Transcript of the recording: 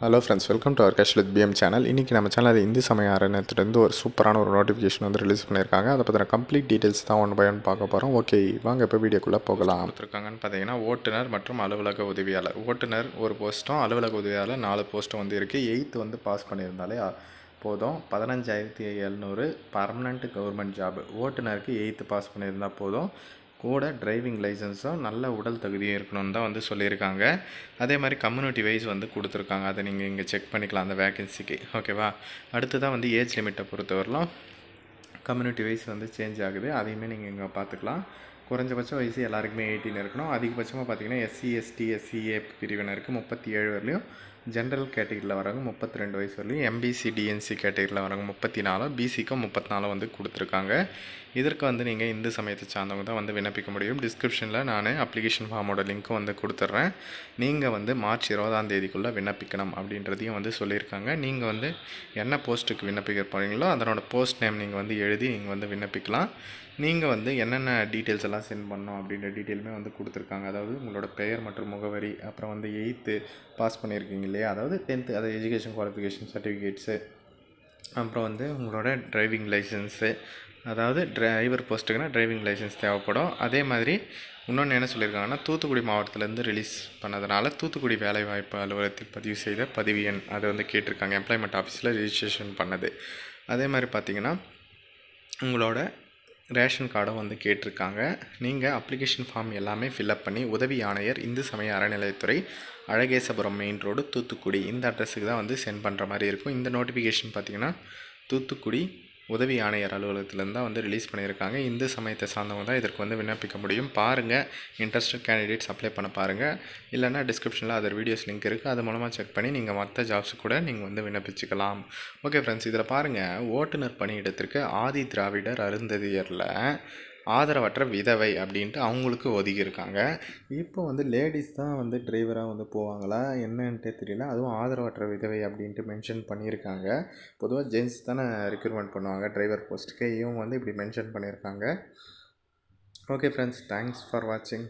Hello friends welcome to our cash PM channel இன்றைக்கி நம்ம சேனலில் இந்து சமய அரணத்துலேருந்து ஒரு சூப்பரான ஒரு நோட்டிஃபிகேஷன் வந்து ரிலீஸ் பண்ணியிருக்காங்க. அதை பற்றின கம்ப்ளீட் டீட்டெயில்ஸ் தான் ஒன் பை ஒன் பார்க்க போகிறோம் ஓகே வாங்க இப்போ வீடியோக்குள்ளே போகலாம். கொடுத்துருக்காங்கன்னு பார்த்தீங்கன்னா ஓட்டுநர் மற்றும் அலுவலக உதவியாளர். ஓட்டுநர் ஒரு போஸ்ட்டும் அலுவலக உதவியாளர் நாலு போஸ்ட்டும் வந்து இருக்குது எயித்து வந்து பாஸ் பண்ணியிருந்தாலே போதும். பதினஞ்சாயிரத்தி எழுநூறு பர்மனெண்ட் கவர்மெண்ட் ஜாப் ஓட்டுநருக்கு எயித்து பாஸ் பண்ணியிருந்தால் போதும். கூட டிரைவிங் லைசன்ஸும் நல்ல உடல் தகுதியும் இருக்கணும்னு தான் வந்து சொல்லியிருக்காங்க. அதே மாதிரி கம்யூனிட்டி வைஸ் வந்து கொடுத்துருக்காங்க. அதை நீங்கள் இங்கே செக் பண்ணிக்கலாம் அந்த வேகன்சிக்கு ஓகேவா அடுத்து தான் வந்து ஏஜ் லிமிட்டை பொறுத்தவரையிலும் கம்யூனிட்டி வைஸ் வந்து சேஞ்ச் ஆகுது. அதையுமே நீங்கள் இங்கே பார்த்துக்கலாம். குறைஞ்சபட்ச வயசு எல்லாருக்குமே எயிட்டின் இருக்கணும். அதிகபட்சமாக பார்த்தீங்கன்னா எஸ்சி எஸ்டி எஸ்சிஏ பிரிவினருக்கு முப்பத்தி ஏழு வரலையும் ஜென்ரல் கேட்டகரியில் வரவங்க முப்பத்தி ரெண்டு வயசு வரலையும் எம்பிசி டிஎன்சி கேட்டகரியில் வரவங்க முப்பத்தி நாலு பிசிக்கும் முப்பத்தி நாலு வந்து கொடுத்துருக்காங்க. இதற்கு வந்து நீங்கள் இந்து சமயத்தை சார்ந்தவங்க தான் வந்து விண்ணப்பிக்க முடியும். டிஸ்கிரிப்ஷனில் நான் அப்ளிகேஷன் ஃபார்மோட லிங்க்கும் வந்து கொடுத்துட்றேன் நீங்கள் வந்து மார்ச் இருபதாம் தேதிக்குள்ளே விண்ணப்பிக்கணும் அப்படின்றதையும் வந்து சொல்லியிருக்காங்க. நீங்கள் வந்து என்ன போஸ்ட்டுக்கு விண்ணப்பிக்க போகிறீங்களோ அதனோட போஸ்ட் நேம் நீங்கள் வந்து எழுதி நீங்கள் வந்து விண்ணப்பிக்கலாம். நீங்கள் வந்து என்னென்ன டீட்டெயில்ஸ் எல்லாம் சென்ட் பண்ணணும் அப்படின்ற டீட்டெயிலுமே வந்து கொடுத்துருக்காங்க. அதாவது உங்களோட பெயர் மற்றும் முகவரி அப்புறம் வந்து எயித்து பாஸ் பண்ணியிருக்கீங்க இல்லையா? அதாவது டென்த்து அதாவது எஜுகேஷன் குவாலிஃபிகேஷன் சர்டிஃபிகேட்ஸு அப்புறம் வந்து உங்களோட டிரைவிங் லைசன்ஸு அதாவது டிரைவர் போஸ்ட்டுக்குன்னா டிரைவிங் லைசன்ஸ் தேவைப்படும். அதே மாதிரி இன்னொன்று என்ன சொல்லியிருக்காங்கன்னா தூத்துக்குடி மாவட்டத்திலேருந்து ரிலீஸ் பண்ணதுனால தூத்துக்குடி வேலைவாய்ப்பு அலுவலகத்தில் பதிவு செய்த பதிவு எண் அதை வந்து கேட்டிருக்காங்க. எம்ப்ளாய்மெண்ட் ஆஃபீஸில் ரிஜிஸ்ட்ரேஷன் பண்ணது. அதே மாதிரி பார்த்தீங்கன்னா உங்களோட ரேஷன் கார்டும் வந்து கேட்டிருக்காங்க. நீங்கள் அப்ளிகேஷன் ஃபார்ம் எல்லாமே ஃபில்அப் பண்ணி உதவி ஆணையர் இந்து சமய அறநிலையத்துறை அழகேசபுரம் மெயின் ரோடு தூத்துக்குடி இந்த அட்ரஸுக்கு தான் வந்து சென்ட் பண்ணுற மாதிரி இருக்கும். இந்த நோட்டிஃபிகேஷன் பார்த்திங்கன்னா தூத்துக்குடி உதவி ஆணையர் அலுவலகத்துலேருந்து தான் வந்து ரிலீஸ் பண்ணியிருக்காங்க. இந்து சமயத்தை சார்ந்தவங்க தான் இதற்கு வந்து விண்ணப்பிக்க முடியும். பாருங்கள் இன்ட்ரெஸ்டட் கேண்டிடேட்ஸ் அப்ளை பண்ண பாருங்கள் இல்லைன்னா டிஸ்கிரிப்ஷனில் அதர் வீடியோஸ் லிங்க் இருக்குது அது மூலமாக செக் பண்ணி நீங்கள் மற்ற ஜாப்ஸ் கூட நீங்கள் வந்து விண்ணப்பிச்சுக்கலாம். ஓகே ஃப்ரெண்ட்ஸ் இதில் பாருங்கள் ஓட்டுநர் பணியிடத்திற்கு ஆதி திராவிடர் அருந்ததியரில் ஆதரவற்ற விதவை அப்படின்ட்டு அவங்களுக்கு ஒதுக்கியிருக்காங்க. இப்போ வந்து லேடிஸ் தான் வந்து டிரைவராக வந்து போவாங்களா? என்னன்ட்டு தெரியல. அதுவும் ஆதரவற்ற விதவை அப்படின்ட்டு மென்ஷன் பண்ணியிருக்காங்க. பொதுவாக ஜென்ஸ் தானே ரெக்ரூட்மெண்ட் பண்ணுவாங்க டிரைவர் போஸ்ட்டுக்கு இவங்க வந்து இப்படி மென்ஷன் பண்ணியிருக்காங்க. ஓகே ஃப்ரெண்ட்ஸ் தேங்க்ஸ் ஃபார் வாட்சிங்